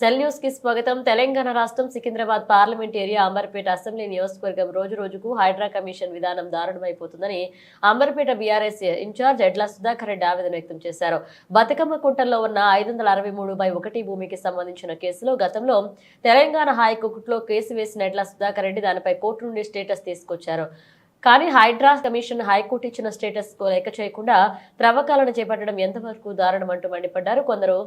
Cell న్యూస్కి స్వాగతం. తెలంగాణ రాష్ట్రం Secunderabad parliament area Amberpet assembly నియోజకవర్గం రోజు రోజుకు హైడ్రా కమిషన్ విధానం దారుణమైపోతుందని అంబర్పేట బీఆర్ఎస్ ఇన్ఛార్జ్ ఎడ్ల సుధాకర్ రెడ్డి ఆవేదన వ్యక్తం చేశారు. బతుకమ్మ కుంటల్లో ఉన్న ఐదు వందల అరవై మూడు బై ఒకటి భూమికి సంబంధించిన కేసులో గతంలో తెలంగాణ హైకోర్టులో కేసు వేసిన ఎడ్ల సుధాకర్ రెడ్డి దానిపై కోర్టు నుండి స్టేటస్ తీసుకొచ్చారు. కానీ హైడ్రా కమిషన్ హైకోర్టు ఇచ్చిన స్టేటస్ లెక్క చేయకుండా త్రవ్వకాలను చేపట్టడం ఎంతవరకు దారుణం అంటూ మండిపడ్డారు. కొందరు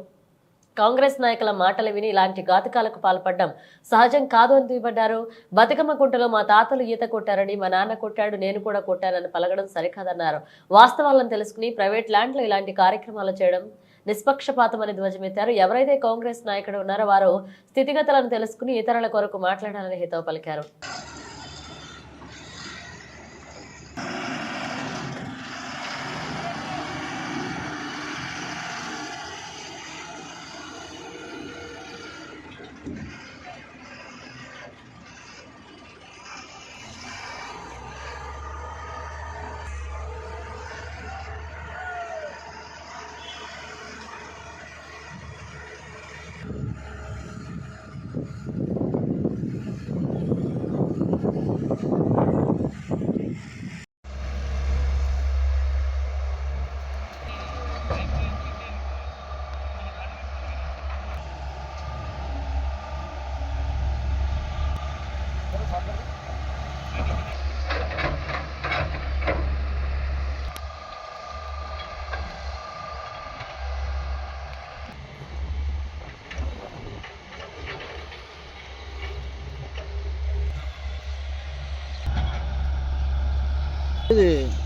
కాంగ్రెస్ నాయకుల మాటలు విని ఇలాంటి ఘాతకాలకు పాల్పడడం సహజం కాదు అని దుయ్యబడ్డారు. బతుకమ్మ కుంటలో మా తాతలు ఈత కొట్టారని మా నాన్న కొట్టాడు నేను కూడా కొట్టానని పలగడం సరికాదన్నారు. వాస్తవాలను తెలుసుకుని ప్రైవేట్ ల్యాండ్లో ఇలాంటి కార్యక్రమాలు చేయడం నిష్పక్షపాతమని ధ్వజమెత్తారు. ఎవరైతే కాంగ్రెస్ నాయకుడు ఉన్నారో వారు స్థితిగతులను తెలుసుకుని ఇతరుల కొరకు మాట్లాడాలని హితవు పలికారు. で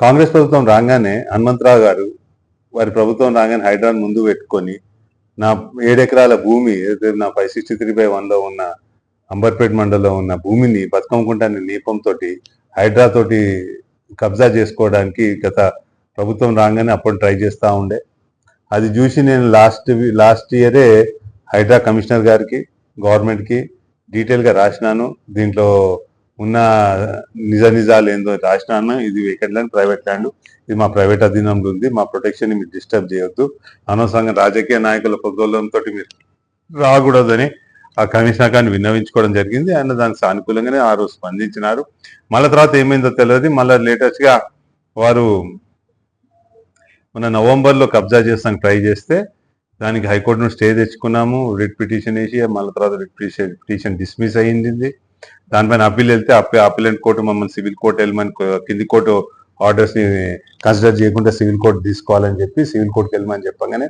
కాంగ్రెస్ ప్రభుత్వం రాగానే హనుమంతరావు గారు వారి ప్రభుత్వం రాగానే హైడ్రాన్ ముందు పెట్టుకొని నా ఏడెకరాల భూమి నా ఫైవ్ సిక్స్టీ త్రీ బై వన్లో ఉన్న అంబర్పేట్ మండలంలో ఉన్న భూమిని బతుకమ్మకుంటాన్ని దీపంతో హైడ్రా తోటి కబ్జా చేసుకోవడానికి గత ప్రభుత్వం రాగానే అప్పుడు ట్రై చేస్తూ ఉండే. అది చూసి నేను లాస్ట్ లాస్ట్ ఇయరే హైడ్రా కమిషనర్ గారికి గవర్నమెంట్కి డీటెయిల్గా రాసినాను. దీంట్లో ఉన్న నిజ నిజాలు ఏందో రాసినాను. ఇది వేకెంట్ ల్యాండ్ ప్రైవేట్ ల్యాండ్ ఇది మా ప్రైవేట్ అధీనంలో ఉంది. మా ప్రొటెక్షన్ మీరు డిస్టర్బ్ చేయొద్దు. అనవసరంగా రాజకీయ నాయకుల పొద్దులంతో మీరు రాకూడదని ఆ కమిషనర్ గారిని విన్నవించుకోవడం జరిగింది. ఆయన దానికి సానుకూలంగానే ఆ రోజు స్పందించినారు. మళ్ళీ తర్వాత ఏమైందో తెలియదు. మళ్ళీ లేటెస్ట్గా వారు మన నవంబర్లో కబ్జా చేస్తానికి ట్రై చేస్తే దానికి హైకోర్టు నుండి స్టే తెచ్చుకున్నాము. రిట్ పిటిషన్ వేసి మళ్ళీ తర్వాత రిట్ పిటిషన్ పిటిషన్ డిస్మిస్ అయ్యింది. దానిపైన అప్పీల్ వెళ్తే అప్పీ అప్పీలెంట్ కోర్టు మమ్మల్ని సివిల్ కోర్టు వెళ్ళమని కింది కోర్టు ఆర్డర్స్ని కన్సిడర్ చేయకుండా సివిల్ కోర్టు తీసుకోవాలని చెప్పి సివిల్ కోర్టుకి వెళ్ళమని చెప్పగానే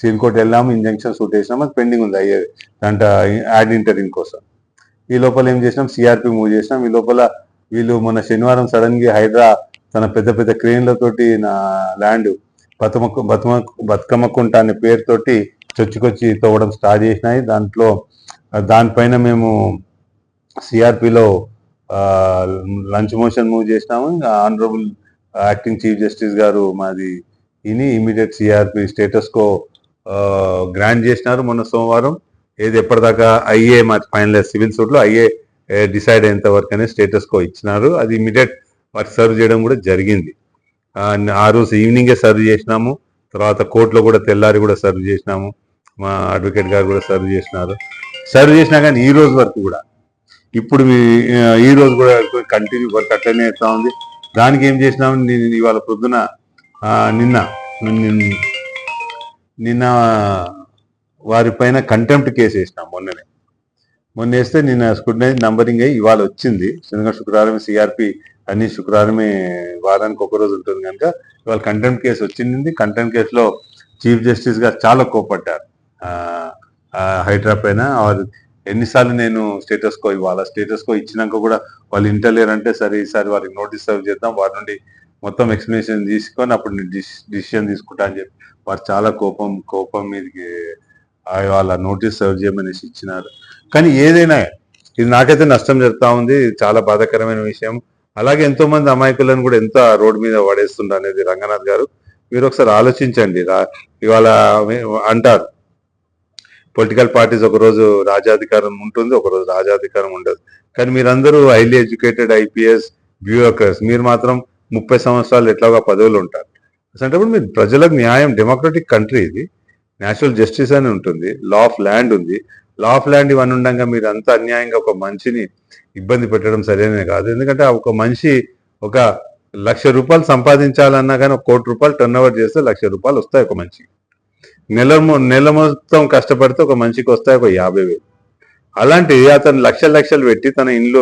సివిల్ కోర్టు వెళ్ళాము ఇంజంక్షన్ సూట్ వేసినాము అది పెండింగ్ ఉంది అయ్యే దాంట్లో యాడ్ ఇంటరింగ్ కోసం. ఈ లోపల ఏం చేసినాం? సిఆర్పి మూవ్ చేసినాం. ఈ లోపల వీళ్ళు మొన్న శనివారం సడన్గా హైదరా తన పెద్ద పెద్ద క్రేన్లతోటి నా ల్యాండ్ బతుమక్కు బతుమ బతుకమ్మకుంట అనే పేరుతోటి చొచ్చుకొచ్చి తవ్వడం స్టార్ట్ చేసినాయి. దాంట్లో దానిపైన మేము సిఆర్పిలో లంచ్ మోషన్ మూవ్ చేసినాము. ఆనరబుల్ యాక్టింగ్ చీఫ్ జస్టిస్ గారు మాది ఇని immediate CRP status quo grant చేసినారు మొన్న సోమవారం. ఏది ఎప్పటిదాకా అయ్యే మా ఫైనల్ సివిల్ సూట్లో అయ్యే డిసైడ్ అయ్యేంత వరకు అనేది స్టేటస్ కో ఇచ్చినారు. అది ఇమీడియట్ వారికి సర్వ్ చేయడం కూడా జరిగింది. ఆ, ఆ రోజు ఈవినింగే సర్వ్ చేసినాము. తర్వాత కోర్టులో కూడా తెల్లారి కూడా సర్వ్ చేసినాము. మా అడ్వకేట్ గారు కూడా సర్వ్ చేసినారు. సర్వ్ చేసినా కానీ ఈ రోజు వరకు కూడా ఇప్పుడు మీ- ఈ రోజు కూడా కంటిన్యూ వర్క్ అట్లనే అవుతా ఉంది. దానికి ఏం చేసినాము నేను ఇవాళ పొద్దున నిన్న నిన్న- వారి పైన కంటెంప్ట్ కేసు వేసినాం మొన్ననే. మొన్న వేస్తే నిన్న స్క్రూటనైజ్ నంబరింగ్ అయ్యి ఇవాళ వచ్చింది. శనిగా శుక్రవారం సిఆర్పి అన్ని శుక్రవారమే వారానికి ఒక రోజు ఉంటుంది కనుక ఇవాళ కంటెంప్ట్ కేసు వచ్చింది. కంటెంప్ట్ కేసులో చీఫ్ జస్టిస్ గారు చాలా కోపడ్డారు ఆ, హైడ్రా పైన ఎన్నిసార్లు నేను స్టేటస్ కో ఇవ్వాలా? స్టేటస్ కో ఇచ్చినాక కూడా వాళ్ళు ఇంటలేరంటే సరే ఈసారి వారికి నోటీస్ సర్వ్ చేద్దాం. వారి నుండి మొత్తం ఎక్స్ప్లెనేషన్ తీసుకొని అప్పుడు డిసిషన్ తీసుకుంటా అని చెప్పి వారు చాలా కోపం కోపం మీదకి ఆ వాళ్ళ నోటీస్ సర్వ్ చేయమనేసి ఇచ్చినారు. కానీ ఏదైనా ఇది నాకైతే నష్టం జరుగుతూ ఉంది. చాలా బాధాకరమైన విషయం. అలాగే ఎంతో మంది అమాయకులను కూడా ఎంత రోడ్డు మీద పడేస్తుండ అనేది రంగనాథ్ గారు. మీరు ఒకసారి ఆలోచించండి. ఇవాళ అంటారు. పొలిటికల్ పార్టీస్ ఒకరోజు రాజాధికారం ఉంటుంది ఒక రోజు రాజాధికారం ఉండదు. కానీ మీరందరూ హైలీ ఎడ్యుకేటెడ్ ఐపీఎస్ బ్యూరోక్రస్ మీరు మాత్రం ముప్పై సంవత్సరాలు ఎట్లాగా పదవులు ఉంటారు. అసలు మీరు ప్రజలకు న్యాయం డెమోక్రటిక్ కంట్రీ ఇది. నేచురల్ జస్టిస్ అని ఉంటుంది లా ఆఫ్ ల్యాండ్ ఉంది. లా ఆఫ్ ల్యాండ్ ఇవన్నీ ఉండగా మీరు అంత అన్యాయంగా ఒక మనిషిని ఇబ్బంది పెట్టడం సరైనది కాదు. ఎందుకంటే ఒక మనిషి ఒక లక్ష రూపాయలు సంపాదించాలన్నా కానీ ఒక కోటి రూపాయలు టర్న్ ఓవర్ చేస్తే లక్ష రూపాయలు వస్తాయి ఒక మనిషికి. నెల నెల మొత్తం కష్టపడితే ఒక మనిషికి వస్తాయి ఒక యాభై వేలు. అలాంటి అతను లక్షలు లక్షలు పెట్టి తన ఇల్లు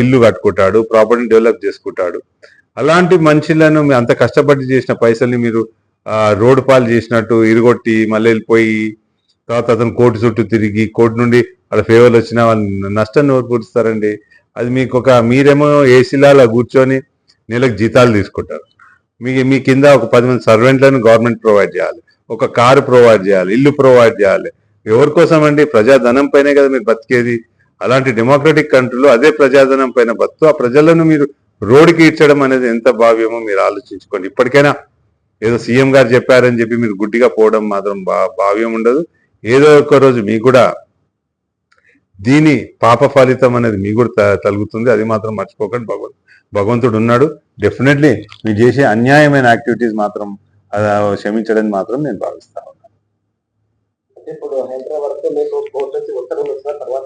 ఇల్లు కట్టుకుంటాడు ప్రాపర్టీని డెవలప్ చేసుకుంటాడు. అలాంటి మనుషులను అంత కష్టపడి చేసిన పైసల్ని మీరు రోడ్డు పాలు చేసినట్టు ఇరుగొట్టి మళ్ళీ వెళ్ళిపోయి తర్వాత అతను కోర్టు చుట్టూ తిరిగి కోర్టు నుండి వాళ్ళ ఫేవర్లు వచ్చిన వాళ్ళు నష్టాన్ని ఎవరు అది మీకు ఒక మీరేమో ఏసీలో అలా కూర్చొని నెలకు జీతాలు తీసుకుంటారు. మీ మీ కింద ఒక పది మంది సర్వెంట్లను గవర్నమెంట్ ప్రొవైడ్ చేయాలి. ఒక కారు ప్రొవైడ్ చేయాలి ఇల్లు ప్రొవైడ్ చేయాలి. ఎవరి కోసం అండి ప్రజాధనం పైనే కదా మీరు బతికేది. అలాంటి డెమోక్రటిక్ కంట్రీలో అదే ప్రజాధనం పైన బతుకు ఆ ప్రజలను మీరు రోడ్డుకి ఇచ్చడం అనేది ఎంత భావ్యమో మీరు ఆలోచించుకోండి. ఇప్పటికైనా ఏదో సీఎం గారు చెప్పారని చెప్పి మీరు గుడ్డిగా పోవడం మాత్రం భావ్యం ఉండదు. ఏదో ఒక రోజు మీకు కూడా దీని పాప ఫలితం అనేది మీకు కూడా తలుగుతుంది. అది మాత్రం మర్చిపోకండి. భగవంతు భగవంతుడు ఉన్నాడు. డెఫినెట్లీ మీరు చేసే అన్యాయమైన యాక్టివిటీస్ మాత్రం అది క్షమించడని మాత్రం నేను భావిస్తాను అంటే ఇప్పుడు హైదరాబాద్లో మీకు కోర్టు నుంచి ఉత్తర్వులు వచ్చిన తర్వాత